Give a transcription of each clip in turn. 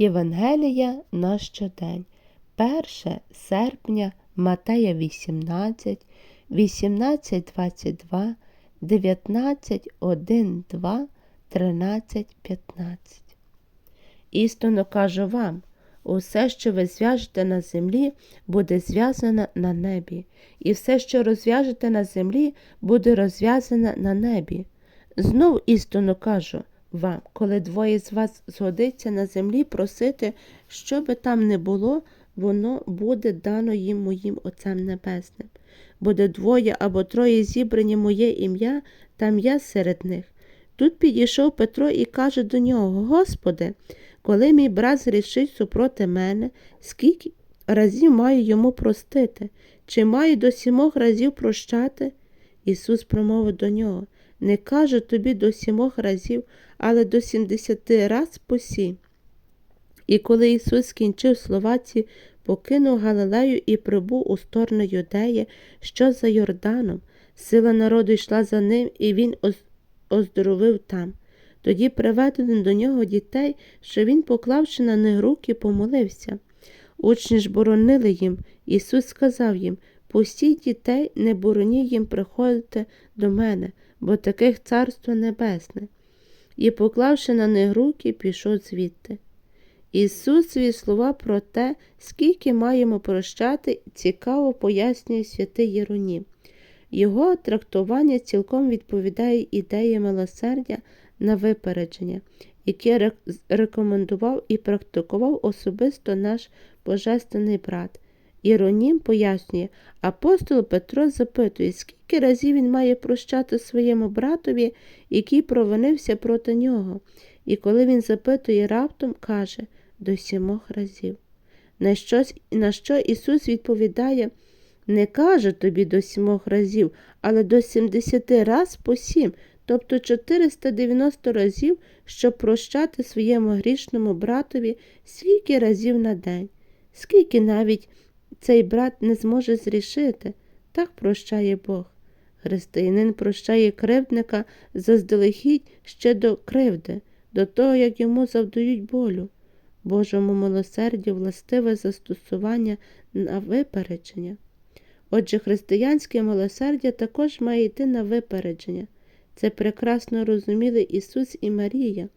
Євангелія на щодень. 1 серпня Матея 18, 18, 22, 19, 1, 2, 13, 15. Істинно кажу вам, усе, що ви зв'яжете на землі, буде зв'язане на небі, і все, що розв'яжете на землі, буде розв'язане на небі. Знов істинно кажу вам, коли двоє з вас згодиться на землі просити, що би там не було, воно буде дано їм моїм Отцем Небесним. Буде двоє або троє зібрані моє ім'я, там я серед них. Тут підійшов Петро і каже до нього: Господи, коли мій брат зрішить супроти мене, скільки разів маю йому простити? Чи маю до сімох разів прощати? Ісус промовив до нього не кажу тобі до сімох разів, але до сімдесяти раз по сім. І коли Ісус скінчив слова ці, покинув Галилею і прибув у сторону Юдеї, що за Йорданом. Сила народу йшла за ним, і він оздоровив там. Тоді приведено до нього дітей, що він, поклавши на них руки, помолився. Учні ж боронили їм. Ісус сказав їм Пустіть дітей, не бороніть їм приходити до мене, бо таких царство небесне. І, поклавши на них руки, пішов звідти. Ісус свої слова про те, скільки маємо прощати, цікаво пояснює святий Єронім. Його трактування цілком відповідає ідеї милосердя на випередження, яке рекомендував і практикував особисто наш божественний брат. Іронім пояснює, апостол Петро запитує, скільки разів він має прощати своєму братові, який провинився проти нього. І коли він запитує раптом, каже до сімох разів. На, щось, на що Ісус відповідає, не каже тобі до сімох разів, але до сімдесяти раз по сім, тобто 490 разів, щоб прощати своєму грішному братові скільки разів на день, скільки навіть цей брат не зможе зрішити, так прощає Бог. Християнин прощає кривдника заздалегідь ще до кривди, до того, як йому завдають болю. Божому милосердю властиве застосування на випередження. Отже, християнське милосердя також має йти на випередження. Це прекрасно розуміли Ісус і Марія,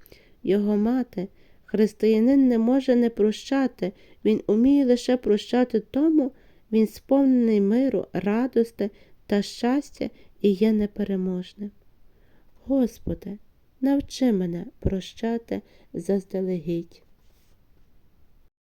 Його мати. Християнин не може не прощати, він уміє лише прощати тому, він сповнений миру, радости та щастя і є непереможним. Господи, навчи мене прощати заздалегідь.